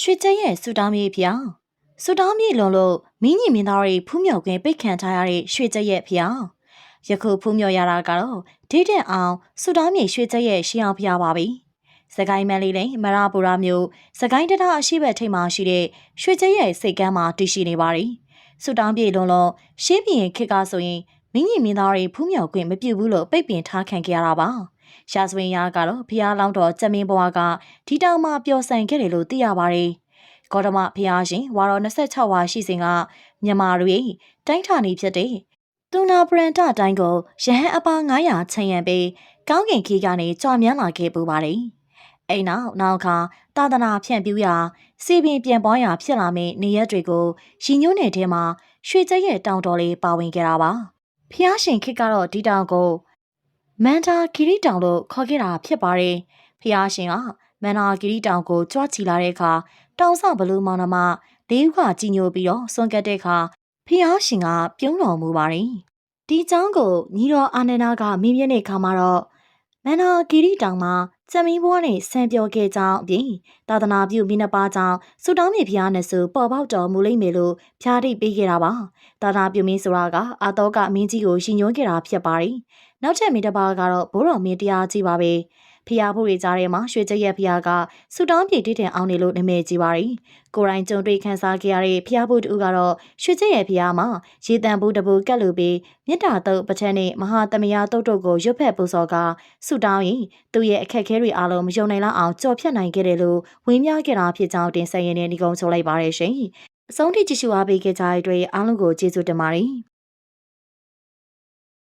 ရွှေကျက်ရဲ့ဆူတောင်းမြေဖျားဆူတောင်းမြေလွန်လို့မင်းကြီးမင်းသားတွေဖူးမြော်ခွင့်ပိတ်ခံထားရတဲ့ရွှေကျက်ရဲ့ဖျားယခုဖူးမြော်ရတာကတော့ဒိတ်တဲ့အောင်ဆူတောင်းမြေရွှေကျက်ရဲ့ရှီအောင်ဖျားပါပြီစကိုင်းမန်လေးနဲ့မရပူရာမျိုးစကိုင်းတရအရှိဘက်ထိပ်မှာရှိတဲ့ရွှေကျက်ရဲ့စိတ်ကမ်းမှာတည်ရှိနေပါပြီဆူတောင်းပြေလွန်လို့ရှေးပြင်ခေတ်ကဆိုရင်မင်းကြီးမင်းသားတွေဖူးမြော်ခွင့်မပြုဘူးလို့ပိတ်ပင်ထားခံကြရတာပါ ရှာစပင်ရကတော့ဖျားလောင်းတော်ကြက်မင်းဘွားကဒီတောင်မှပျော်ဆန်ခဲ့တယ်လို့သိရပါတယ်ဂေါတမဖျားရှင်ဝါတော်26ဝါရှိစဉ်ကမြန်မာတွေတိုင်းဌာနီဖြစ်တဲ့သူနာပရန်တတိုင်းကိုရဟန်းအပါ900ချန်ရံပေးကောင်းကင်ခီးကနေကြွမြန်းလာခဲ့ပူပါတယ်။အိမ်နောက်နောက်ခါသာသနာဖြန့်ပြူရာစီပင်ပြန်ပွားရာဖြစ်လာမယ့်နေရက်တွေကိုရီညွန်းနယ်ထဲမှာရွှေကျက်ရဲ့တောင်တော်လေးပါဝင်ခဲ့တာပါ။ဖျားရှင်ခစ်ကတော့ဒီတောင်ကို မန်တာဂီရီတောင်လို့ခေါ်ခဲ့တာဖြစ်ပါတယ်။ဖျားရှင်ကမန်နာဂီရီတောင်ကိုကြွချီလာတဲ့အခါတောင်ဆဘလူးမောင်နှမလေးဦးကကြီးညိုပြီးတော့စွန့်ကတ်တဲ့အခါဖျားရှင်ကပြုံးတော်မူပါတယ်။ဒီเจ้าကိုညီတော်အာနန္ဒာကမင်းမြင့်တဲ့ခါမှာတော့မန္နာဂီရီတောင်မှာ စံမီဘွားနဲ့ဆံပြောခဲ့ကြောင်းအပြင်သာသနာပြုမိနှစ်ပါးကြောင့်ဆူတောင်းမြေဖျားနဲ့ဆိုပေါ်ပေါက်တော်မူလိမ့်မယ်လို့ဖျားတိတ်ပေးခဲ့တာပါသာသနာပြုမင်းဆိုတာကအာတောကမင်းကြီးကိုရှင်ညွှန်းခဲ့တာဖြစ်ပါတယ်နောက်ထပ်မိတစ်ပါးကတော့ဘိုးတော်မင်းတရားကြီးပါပဲ ဖျားဖို့တွေကြားထဲမှာရွှေကြက်ရဲ့ဖျားကဆူတောင်းပြေတိတင်အောင်နေလို့နာမည်ကြီးပါတယ်ကိုရိုင်းကြုံတွေ့ခန်းစားခဲ့ရတဲ့ဖျားဖို့တူကတော့ရွှေကြက်ရဲ့ဖျားမှာရေတံဘူးတဘူးကတ်လူပြီးမြစ်တာတုပ်ပချမ်းနဲ့မဟာသမယတုတ်တုတ်ကိုရွတ်ဖက်ပူစော်ကဆူတောင်းရင်သူ့ရဲ့အခက်အခဲတွေအားလုံးမယုံနိုင်လောက်အောင်ကြော်ဖြတ်နိုင်ခဲ့တယ်လို့ဝင်းများခဲ့တာဖြစ်ကြောင်းတင်ဆက်ရင်းနဲ့ဒီကုန်းချိုးလိုက်ပါရရှင်အဆုံးထိကြည့်ရှုအားပေးခဲ့ကြတဲ့အတွက်အားလုံးကိုကျေးဇူးတင်ပါတယ်